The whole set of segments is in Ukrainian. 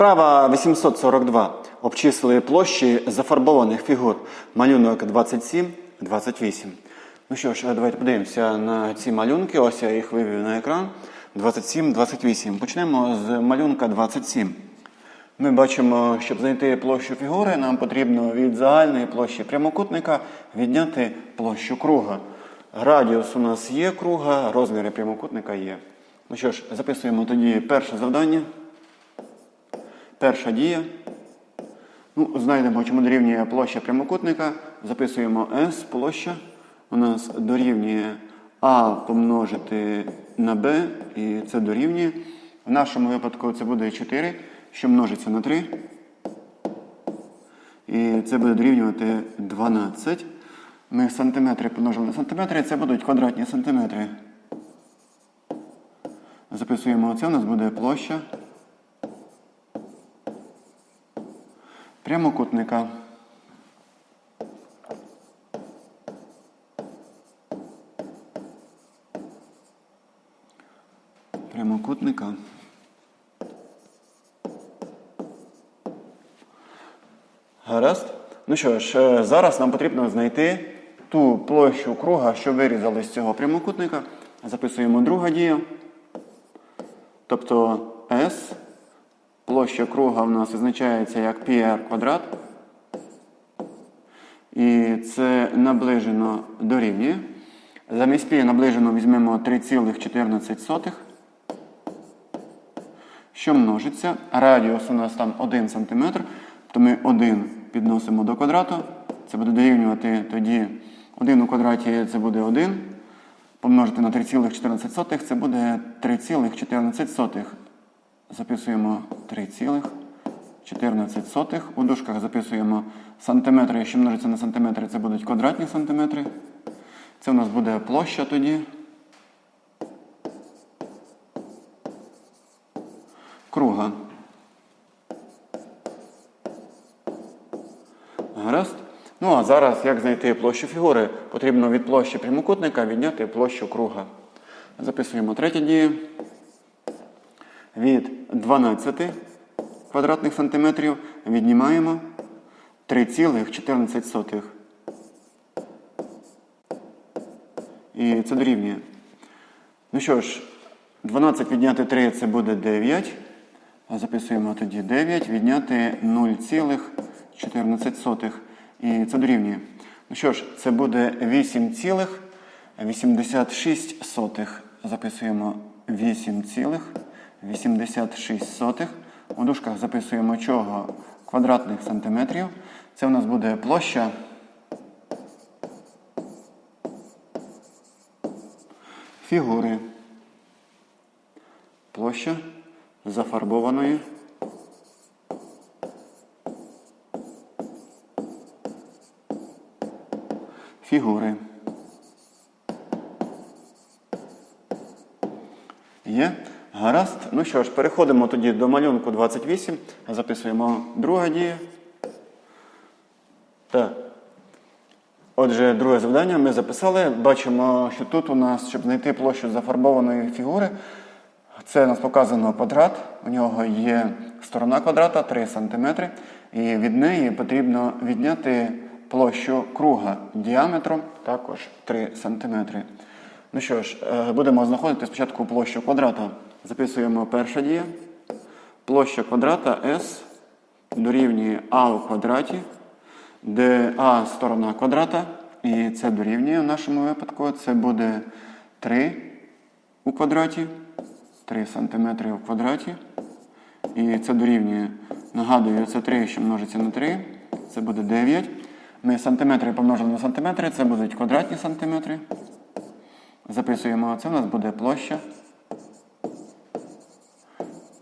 Вправа 842. Обчислили площі зафарбованих фігур. Малюнок 27, 28. Ну що ж, давайте подивимося на ці малюнки. Ось я їх вивів на екран. 27, 28. Почнемо з малюнка 27. Ми бачимо, щоб знайти площу фігури, нам потрібно від загальної площі прямокутника відняти площу круга. Радіус у нас є круга, розміри прямокутника є. Ну що ж, записуємо тоді перше завдання. Перша дія. Ну, знайдемо, чому дорівнює площа прямокутника. Записуємо S, площа. У нас дорівнює А помножити на B, і це дорівнює. В нашому випадку це буде 4, що множиться на 3. І це буде дорівнювати 12. Ми сантиметри помножили на сантиметри, це будуть квадратні сантиметри. Записуємо оце, у нас буде площа прямокутника. Прямокутника. Гаразд. Ну що ж, е, зараз нам потрібно знайти ту площу круга, що вирізали з цього прямокутника. Записуємо друга дія. Тобто S. Площа круга в нас визначається як πr квадрат. І це наближено дорівнює. Замість π наближено візьмемо 3,14. Що множиться? Радіус у нас там 1 см, то ми 1 підносимо до квадрату. Це буде дорівнювати тоді 1 у квадраті це буде 1. Помножити на 3,14 це буде 3,14. Записуємо 3,14. У дужках записуємо сантиметри, якщо множиться на сантиметри, це будуть квадратні сантиметри. Це у нас буде площа тоді. Круга. Гаразд. Ну а зараз, як знайти площу фігури? Потрібно від площі прямокутника відняти площу круга. Записуємо третя дія. Від 12 квадратних сантиметрів віднімаємо 3,14. І це дорівнює. Ну що ж, 12 відняти 3 це буде 9. Записуємо тоді 9, відняти 0,14. І це дорівнює. Ну що ж, це буде 8,86. Записуємо 8,86. У дужках записуємо чого квадратних сантиметрів. Це у нас буде площа. Фігури. Площа зафарбованої. Фігури. Є. Гаразд. Ну що ж, переходимо тоді до малюнку 28. Записуємо друга дія. Так. Отже, друге завдання ми записали. Бачимо, що тут у нас, щоб знайти площу зафарбованої фігури, це у нас показано квадрат. У нього є сторона квадрата 3 см. І від неї потрібно відняти площу круга діаметром також 3 см. Ну що ж, е, будемо знаходити спочатку площу квадрата. Записуємо перша дія. Площа квадрата S дорівнює А у квадраті, де А сторона квадрата, і це дорівнює в нашому випадку. Це буде 3 у квадраті, 3 см у квадраті. І це дорівнює, нагадую, це 3, що множиться на 3, це буде 9. Ми сантиметри помножили на сантиметри, це будуть квадратні сантиметри. Записуємо, це у нас буде площа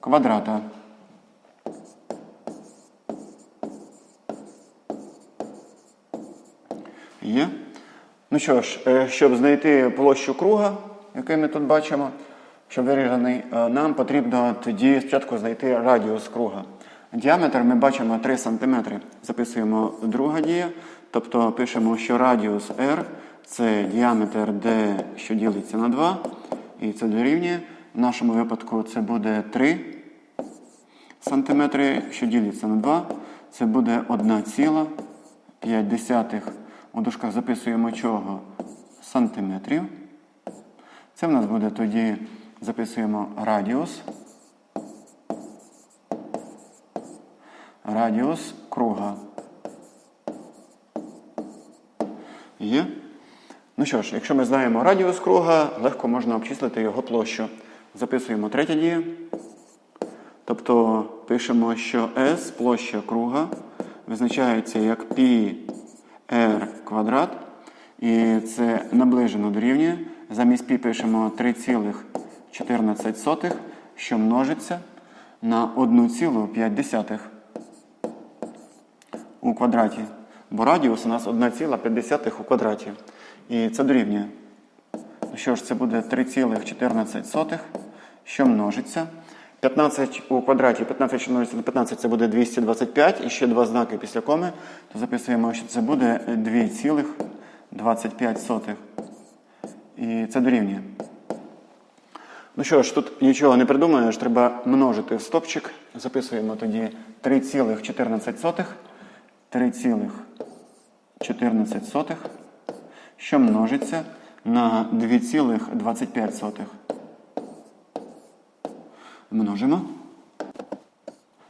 квадрата. Є. Ну що ж, е, щоб знайти площу круга, який ми тут бачимо, що виріжений, е, нам потрібно тоді спочатку знайти радіус круга. Діаметр ми бачимо 3 см. Записуємо друга дія, тобто пишемо, що радіус R це діаметр D, що ділиться на 2, і це дорівнює. В нашому випадку це буде 3 сантиметри, що ділиться на 2. Це буде 1,5. У дужках записуємо чого? Сантиметрів. Це в нас буде тоді, записуємо радіус. Радіус круга. Є? Ну що ж, якщо ми знаємо радіус круга, легко можна обчислити його площу. Записуємо третє діє. Тобто пишемо, що S, площа круга, визначається як π r квадрат. І це наближено дорівнює. Замість π пишемо 3,14, що множиться на 1,5 у квадраті. Бо радіус у нас 1,5 у квадраті. І це дорівнює. Ну що ж, це буде 3,14, що множиться. 15 у квадраті, 15, що на 15, це буде 225. І ще два знаки після коми. То записуємо, що це буде 2,25. І це дорівнює. Ну що ж, тут нічого не придумаєш, треба множити в стопчик. Записуємо тоді 3,14. 3,14, що множиться на 2,25. Множимо.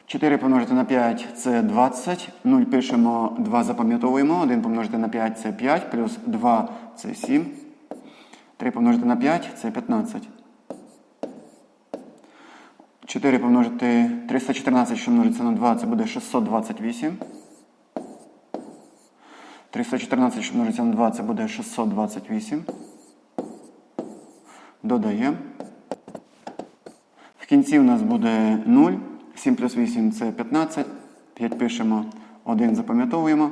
4 помножити на 5 це 20. 0 пишемо, 2 запам'ятовуємо. 1 помножити на 5 це 5, плюс 2 це 7. 3 помножити на 5 це 15. 4 помножити 314, що множиться на 2, це буде 628. 314, що множиться на 2, це буде 628. Додаємо. Кінці у нас буде 0. 7 плюс 8 це 15. 5 пишемо, 1 запам'ятовуємо.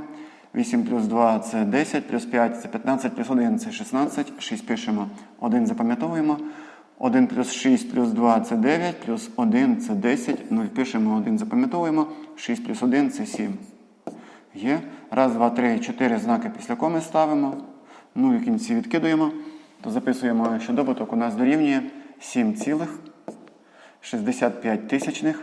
8 плюс 2 це 10, плюс 5 це 15, плюс 1 це 16. 6 пишемо, 1 запам'ятовуємо. 1 плюс 6 плюс 2 це 9, плюс 1 це 10. 0 пишемо, 1 запам'ятовуємо. 6 плюс 1 це 7. Є. Раз, два, три, чотири знаки після коми ставимо. Ну і в кінці відкидуємо. То записуємо, що добуток у нас дорівнює 7,65 тисячних.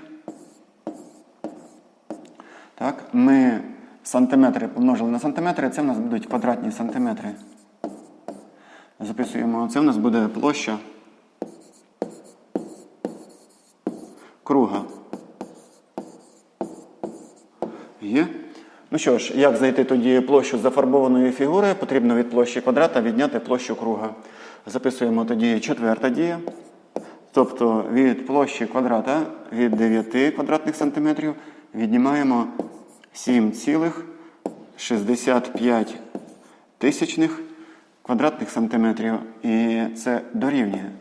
Так, ми сантиметри помножили на сантиметри, це в нас будуть квадратні сантиметри. Записуємо, це в нас буде площа круга. Є. Ну що ж, як знайти тоді площу зафарбованої фігури? Потрібно від площі квадрата відняти площу круга. Записуємо тоді четверта дія. Тобто від площі квадрата від 9 квадратних сантиметрів віднімаємо 7,65 тисячних квадратних сантиметрів. І це дорівнює.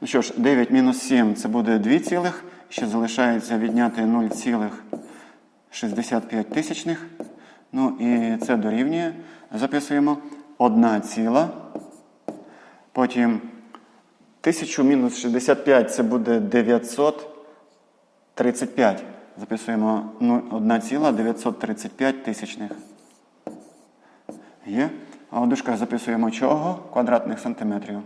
Ну що ж, 9 мінус 7 це буде 2 цілих. Ще залишається відняти 0,65 тисячних. Ну і це дорівнює. Записуємо 1 ціла. Потім 1000 мінус 65 це буде 935. Записуємо 1,935 тисячних. Є. А у дужках записуємо чого? Квадратних сантиметрів.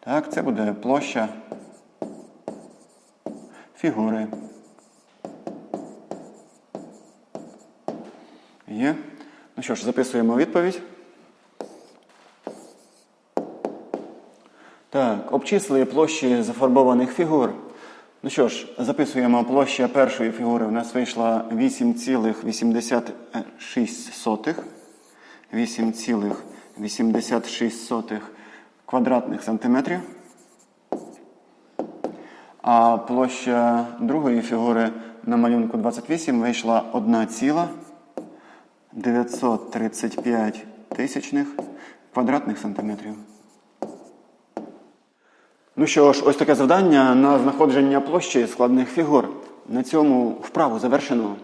Так, це буде площа фігури. Є. Ну що ж, записуємо відповідь. Так, обчислили площі зафарбованих фігур. Ну що ж, записуємо площа першої фігури. У нас вийшла 8,86. 8,86 квадратних сантиметрів. А площа другої фігури на малюнку 28 вийшла 1,935 тисячних квадратних сантиметрів. Ну що ж, ось таке завдання на знаходження площі складних фігур. На цьому вправу завершено.